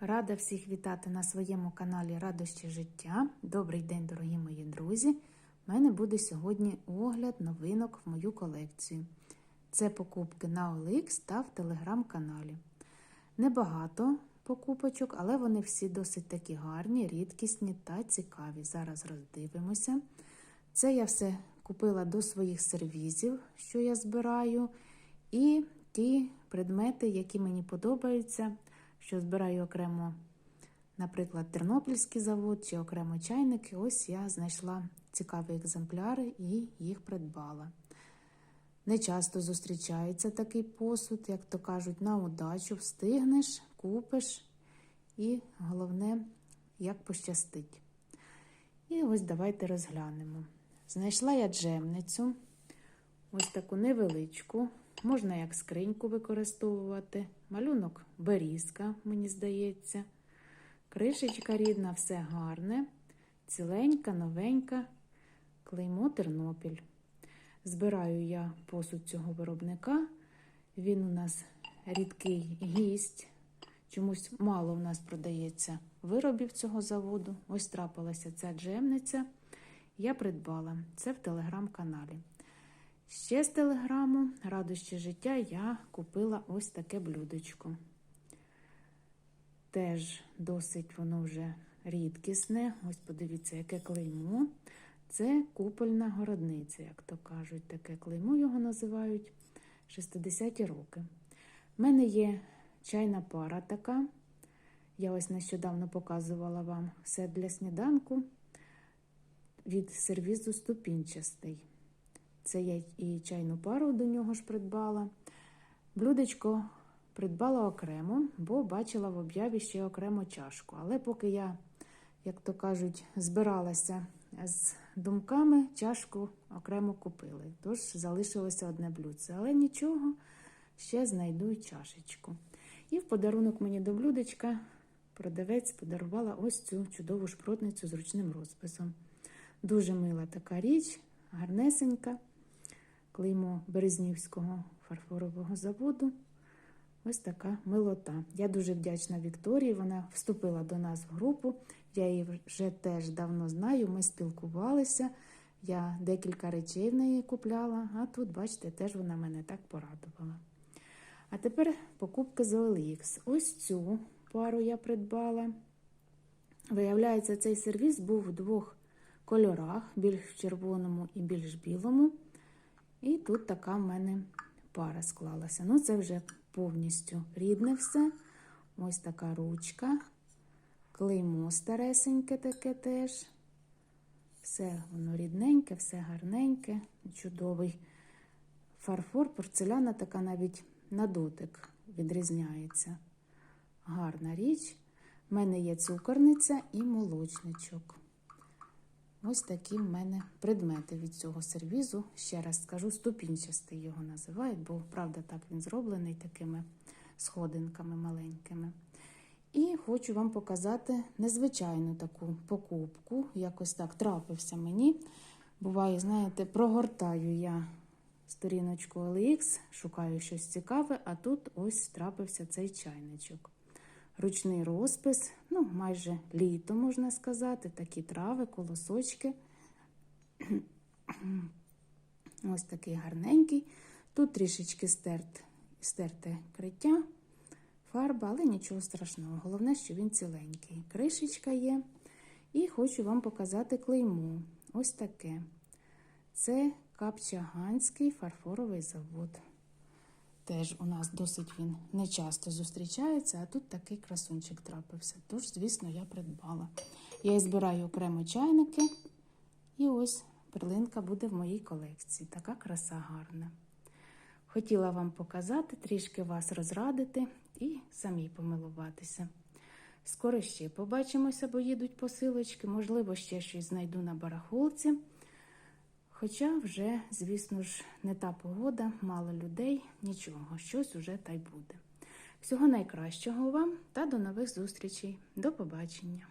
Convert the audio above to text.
Рада всіх вітати на своєму каналі Радощі життя. Добрий день, дорогі мої друзі! У мене буде сьогодні огляд новинок в мою колекцію. Це покупки на OLX та в телеграм-каналі. Небагато покупочок, але вони всі досить такі гарні, рідкісні та цікаві. Зараз роздивимося. Це я все купила до своїх сервізів, що я збираю, і ті предмети, які мені подобаються що збираю окремо, наприклад, Тернопільський завод чи окремо чайники. Ось я знайшла цікаві екземпляри і їх придбала. Не часто зустрічається такий посуд, як то кажуть, на удачу встигнеш, купиш, і головне, як пощастить. І ось давайте розглянемо. Знайшла я джемницю, ось таку невеличку. Можна як скриньку використовувати. Малюнок берізка, мені здається. Кришечка рідна, все гарне, ціленька, новенька, клеймо Тернопіль. Збираю я посуд цього виробника. Він у нас рідкий гість. Чомусь мало в нас продається виробів цього заводу. Ось трапилася ця джемниця. Я придбала це в телеграм-каналі. Ще з телеграму радощі життя я купила ось таке блюдечко. Теж досить воно вже рідкісне. Ось подивіться, яке клеймо. Це купольна городниця, як то кажуть, таке клеймо його називають 60-ті роки. У мене є чайна пара така. Я ось нещодавно показувала вам все для сніданку від сервізу ступінчастий. Це я і чайну пару до нього ж придбала. Блюдечко придбала окремо, бо бачила в об'яві ще окремо чашку. Але поки я, як то кажуть, збиралася з думками, чашку окремо купили. Тож залишилося одне блюдце. Але нічого, ще знайду й чашечку. І в подарунок мені до блюдечка продавець подарувала ось цю чудову шпротницю з ручним розписом. Дуже мила така річ, гарнесенька клеймо Березнівського фарфорового заводу. Ось така милота. Я дуже вдячна Вікторії. Вона вступила до нас в групу. Я її вже теж давно знаю. Ми спілкувалися. Я декілька речей в неї купляла, а тут, бачите, теж вона мене так порадувала. А тепер покупки з OLX. Ось цю пару я придбала. Виявляється, цей сервіс був в двох кольорах: більш червоному і більш білому. І тут така в мене пара склалася. Ну, це вже повністю рідне все. Ось така ручка. Клеймо старесеньке таке теж. Все воно рідненьке, все гарненьке, чудовий фарфор, порцеляна така навіть на дотик відрізняється. Гарна річ. У мене є цукорниця і молочничок. Ось такі в мене предмети від цього сервізу. Ще раз скажу, ступінчастий його називають, бо, правда, так він зроблений такими сходинками маленькими. І хочу вам показати незвичайну таку покупку. Якось так трапився мені. Буває, знаєте, прогортаю я сторіночку OLX, шукаю щось цікаве, а тут ось трапився цей чайничок ручний розпис, ну, майже літо, можна сказати, такі трави, колосочки. Ось такий гарненький. Тут трішечки стерт, стерте криття, фарба, але нічого страшного. Головне, що він ціленький. Кришечка є. І хочу вам показати клеймо. Ось таке. Це Капчаганський фарфоровий завод. Теж у нас досить він не часто зустрічається, а тут такий красунчик трапився. Тож, звісно, я придбала. Я збираю окремо чайники, і ось перлинка буде в моїй колекції. Така краса гарна. Хотіла вам показати, трішки вас розрадити і самі помилуватися. Скоро ще побачимося, бо їдуть посилочки, можливо, ще щось знайду на барахолці. Хоча вже, звісно ж, не та погода, мало людей, нічого, щось уже та й буде. Всього найкращого вам та до нових зустрічей. До побачення!